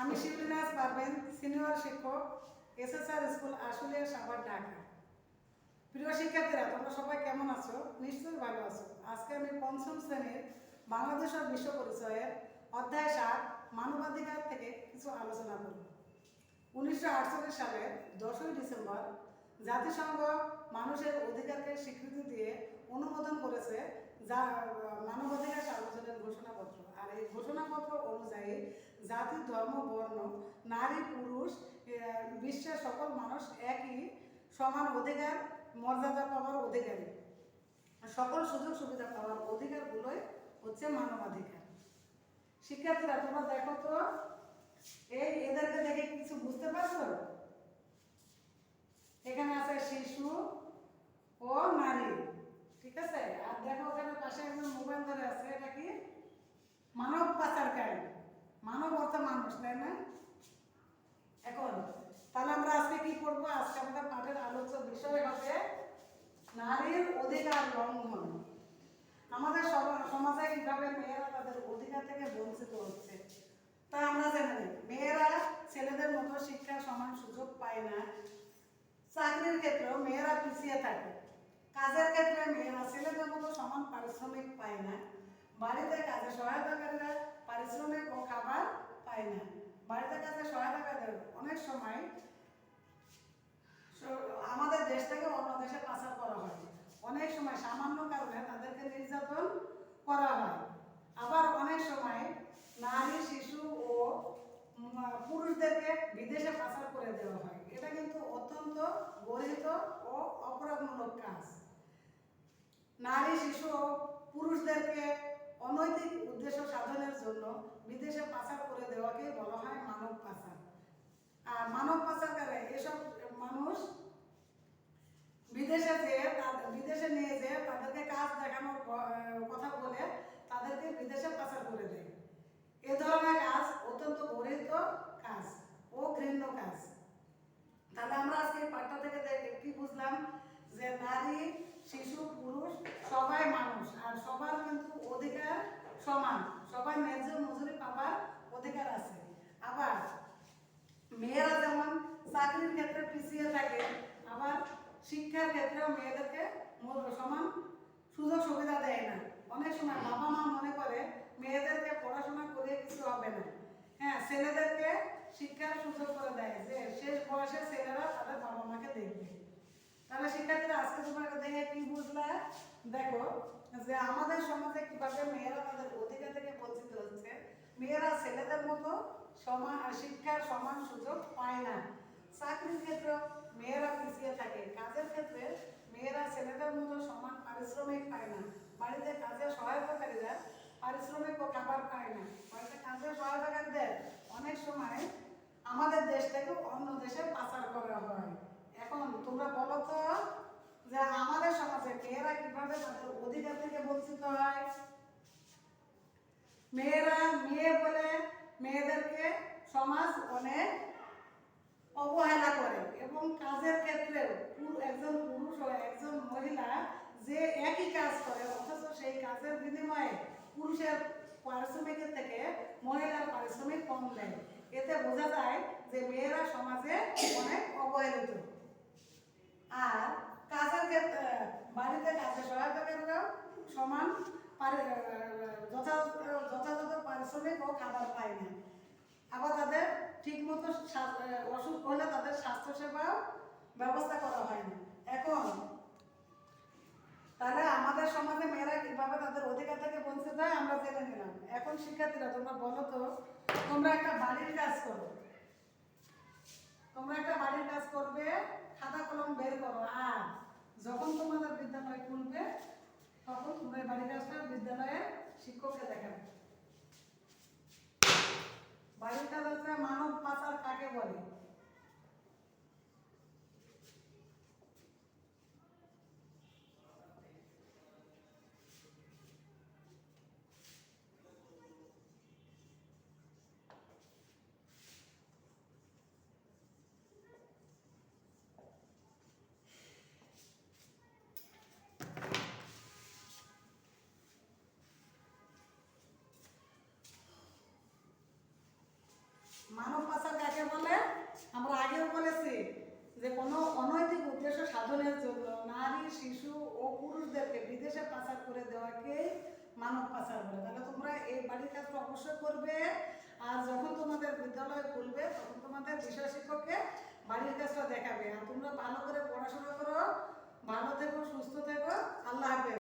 আমি শিবলীনাথ পারবেন, সিনিয়র শিক্ষক, এসএসআর স্কুল আশুলিয়া সাভার ঢাকা প্রিয় শিক্ষার্থীরা, তোমরা সবাই কেমন আছো? নিশ্চয়ই ভালো আছো। আজকে আমি পঞ্চম শ্রেণির বাংলাদেশ ও বিশ্ব পরিচয়ের অধ্যায় সাত, মানবাধিকার থেকে কিছু আলোচনা করব। উনিশশো আটচল্লিশ সালের দশই ডিসেম্বর জাতিসংঘ মানুষের অধিকারকে স্বীকৃতি দিয়ে অনুমোদন করেছে যা, মানবাধিকার সার্বজনীন ঘোষণাপত্র। আর এই ঘোষণাপত্র অনুযায়ী জাতি, ধর্ম, বর্ণ, নারী, পুরুষ বিশ্বের সকল মানুষ একই সমান অধিকার, মর্যাদা পাওয়ার অধিকারী। সকল সুযোগ সুবিধা পাওয়ার অধিকারগুলোই হচ্ছে মানবাধিকার। শিক্ষার্থীরা, তোমরা দেখো তো, এই এদেরকে দেখে কিছু বুঝতে পারছ এখানে আছে শিশু ও নারী ঠিক আছে আর দেখো ওখানে পাশে একজন মোবাইল ধরে আছে এটা কি মানব পাচারকারী মানব অর্থ মানুষ তাই না এখন তাহলে আমরা আজকে কি করব আজকে আমাদের পাঠের আলোচ্য বিষয় হবে নারীর অধিকার লঙ্ঘন আমাদের সমাজে কীভাবে মেয়েরা তাদের অধিকার থেকে বঞ্চিত হচ্ছে। তা আমরা জেনে মেয়েরা ছেলেদের মতো শিক্ষার সমান সুযোগ পায় না। চাকরির ক্ষেত্রেও মেয়েরা পিছিয়ে থাকে। কাজের ক্ষেত্রে মেয়েরা ছেলেদের মতো সমান পারিশ্রমিক পায় না। বাড়িতে কাজে সহায়তাকারীরা পারিশ্রমিক ও খাবার পায় না। বাড়িতে কাজে সহায়তাকারীদের অনেক সময় আমাদের দেশ থেকে অন্য দেশে পাচার করা হয়। অনেক সময় সামান্য কারণে তাদেরকে নির্যাতন করা হয়। আবার অনেক সময় নারী, শিশু ও পুরুষদেরকে বিদেশে পাচার করে দেওয়া হয়। এটা কিন্তু অত্যন্ত গরিত ও অপরাধমূলক কাজ। নারী, শিশু ও পুরুষদেরকে অনৈতিক উদ্দেশ্য সাধনের জন্য বিদেশে পাচার করে দেওয়াকে বলা হয় মানব পাচার আর মানব পাচারকারে এসব মানুষ বিদেশে যেয়ে তাদের বিদেশে নিয়ে যেয়ে তাদেরকে কাজ দেখানোর ক- আহ, কথা বলে তাদেরকে বিদেশে পাচার করে দেয় এ ধরনের কাজ অত্যন্ত গরিত কাজ ও ঘৃণ্য কাজ। তাহলে আমরা আজকে পাঠটা থেকে কি বুঝলাম যে নারী, শিশু, পুরুষ সবাই মানুষ, আর সবার কিন্তু অধিকার সমান সবাই ন্যায্য মজুরি পাবার অধিকার আছে। আবার মেয়েরা যেমন চাকরির ক্ষেত্রে পিছিয়ে থাকে, আবার শিক্ষার ক্ষেত্রেও মেয়েদেরকে সমান সুযোগ সুবিধা দেয় না। অনেক সময় বাবা মা মনে করে, মেয়েদেরকে পড়াশোনা করে কিছু হবে না। হ্যাঁ ছেলেদেরকে শিক্ষার সুযোগ করে দেয় যে শেষ বয়সে ছেলেরা তাদের বাবা মাকে দেখবে। তাহলে শিক্ষার্থীরা আজকে এটা দেখে কি বুঝলা? দেখো, যে আমাদের সমাজে কীভাবে মেয়েরা তাদের অধিকার থেকে বঞ্চিত হচ্ছে, মেয়েরা ছেলেদের মতো সমান শিক্ষার সমান সুযোগ পায় না। চাকরির ক্ষেত্রে মেয়েরা পিছিয়ে থাকে। কাজের ক্ষেত্রে মেয়েরা ছেলেদের মতো সমান পারিশ্রমিক পায় না। বাড়িতে কাজে সহায়তাকারীরা পারিশ্রমিক ও খাবার পায় না বাড়িতে কাজে সহায়তাকারীদের অনেক সময় আমাদের দেশ থেকে অন্য দেশে পাচার করা হয়। এখন তোমরা বলো তো যে আমাদের সমাজে মেয়েরা কীভাবে তাদের অধিকার থেকে বঞ্চিত হয়? মেয়েরা মেয়ে বলে মেয়েদেরকে সমাজ অনেক অবহেলা করে এবং কাজের ক্ষেত্রেও পুরু- একজন পুরুষ ও একজন মহিলা যে একই কাজ করে, অথচ সেই কাজের বিনিময়ে পুরুষের পারিশ্রমিকের থেকে মহিলার পারিশ্রমিক কম দেয়। এতে বোঝা যায় যে মেয়েরা সমাজে অনেক অবহেলিত। আর কাজের ক্ষেত্রে বাড়িতে কাজে সহায়তাকারীরাও সমান পারি- যথাযথ যথাযথ পারিশ্রমিক ও খাবার পায় না। আবার তাদের ঠিক মতো অসুখ হলে তাদের স্বাস্থ্যসেবা ব্যবস্থা করা হয় না। এখন তাহলে আমাদের সমাজে মেয়েরা কীভাবে তাদের অধিকার থেকে বঞ্চিত হয় আমরা জেনে নিলাম। এখন শিক্ষার্থীরা, তোমরা বলো তো, তোমরা একটা বাড়ির কাজ করো। তোমরা একটা বাড়ির কাজ করবে, খাতা কলম বের করো। আর যখন তোমাদের বিদ্যালয় শিশু ও পুরুষদেরকে বিদেশে পাচার করে দেওয়াকে মানব পাচার বলে। তাহলে তোমরা এই বাড়ির কাজটা অবশ্যই করবে। আর যখন তোমাদের বিদ্যালয় খুলবে, তখন তোমাদের বিষয় শিক্ষককে বাড়ির কাজটা দেখাবে। আর তোমরা ভালো করে পড়াশোনা করো, ভালো থেকো, সুস্থ থেকো। আল্লাহ হাফেজ।